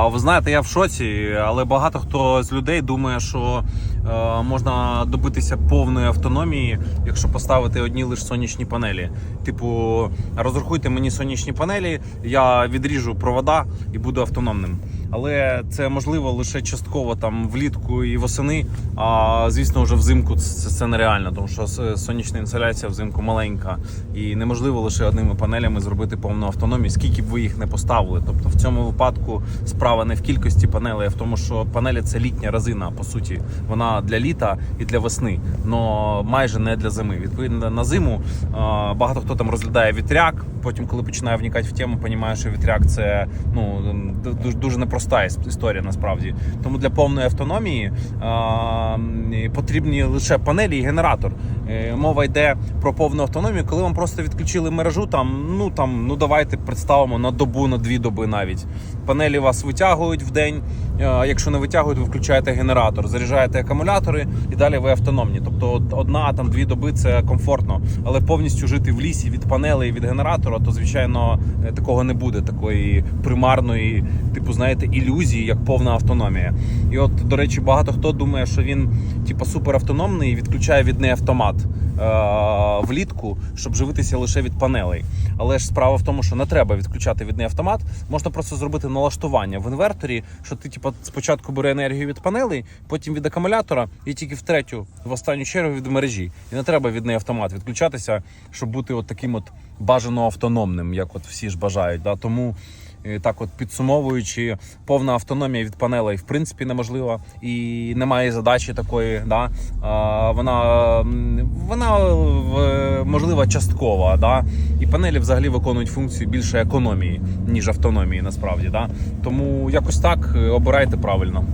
А ви знаєте, я в шоці, але багато хто з людей думає, що е, можна добитися повної автономії, якщо поставити одні лише сонячні панелі. Типу, розрахуйте мені сонячні панелі, я відріжу провода і буду автономним. Але це можливо лише частково там влітку і восени. А звісно, вже взимку це, це нереально, тому що сонячна інсоляція взимку маленька і неможливо лише одними панелями зробити повну автономію, скільки б ви їх не поставили. Тобто в цьому випадку справа не в кількості панелей, а в тому, що панелі це літня резина, по суті. Вона для літа і для весни, але майже не для зими. Відповідно на зиму багато хто там розглядає вітряк. Потім, коли починає вникати в тему, розуміє, що вітряк це ну дуже дуже непроста іс- історія насправді. Тому для повної автономії м, потрібні лише панелі і генератор. Е, Мова йде про повну автономію, коли вам просто відключили мережу. Там ну там ну давайте представимо на добу, на дві доби навіть. Панелі вас витягують в день. е, Якщо не витягують, ви включаєте генератор, заряджаєте акумулятори і далі ви автономні. Тобто одна там дві доби це комфортно, але повністю жити в лісі від панелей, від генератора, то звичайно е, такого не буде. Такої примарної, типу, знаєте, ілюзії, як повна автономія. І от, до речі, багато хто думає, що він типу суперавтономний і відключає від неї автомат е- влітку, щоб живитися лише від панелей. Але ж справа в тому, що не треба відключати від неї автомат. Можна просто зробити налаштування в інверторі, що ти типу, спочатку бере енергію від панелей, потім від акумулятора, і тільки в третю, в останню чергу від мережі. І не треба від неї автомат відключатися, щоб бути от таким от бажано автономним, як от всі ж бажають. Да? Тому. Е, Так, от підсумовуючи, повна автономія від панелей в принципі неможлива і немає задачі такої. Да? Вона вона можлива часткова. Да? І панелі взагалі виконують функцію більше економії, ніж автономії, насправді. Да? Тому якось так е, обирайте правильно.